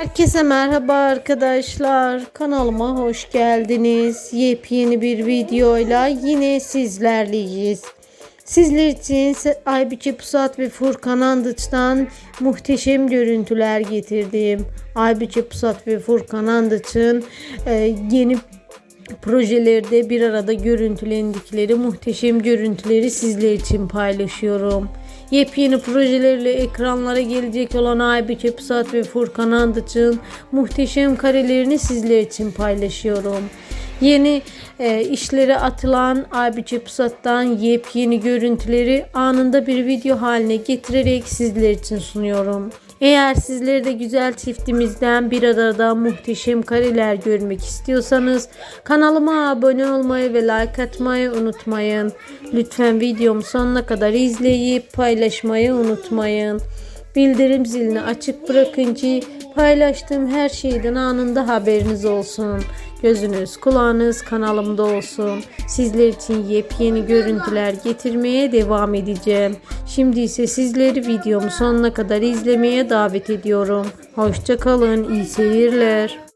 Herkese merhaba arkadaşlar. Kanalıma hoş geldiniz. Yepyeni bir videoyla yine sizlerleyiz. Sizler için Aybiçi Pusat ve Furkan Andıç'tan muhteşem görüntüler getirdim. Aybiçi Pusat ve Furkan Andıç'ın e, yeni projelerde bir arada görüntülendikleri muhteşem görüntüleri sizler için paylaşıyorum. Yepyeni projelerle ekranlara gelecek olan Aybüke Pusat ve Furkan Andıç'ın muhteşem karelerini sizler için paylaşıyorum. Yeni e, işlere atılan Aybüke Pusat'tan yepyeni görüntüleri anında bir video haline getirerek sizler için sunuyorum. Eğer sizler de güzel çiftimizden bir arada muhteşem kareler görmek istiyorsanız kanalıma abone olmayı ve like atmayı unutmayın. Lütfen videomu sonuna kadar izleyip paylaşmayı unutmayın. Bildirim zilini açık bırakın ki paylaştığım her şeyden anında haberiniz olsun. Gözünüz kulağınız kanalımda olsun. Sizler için yepyeni görüntüler getirmeye devam edeceğim. Şimdi ise sizleri videomu sonuna kadar izlemeye davet ediyorum. Hoşçakalın, iyi seyirler.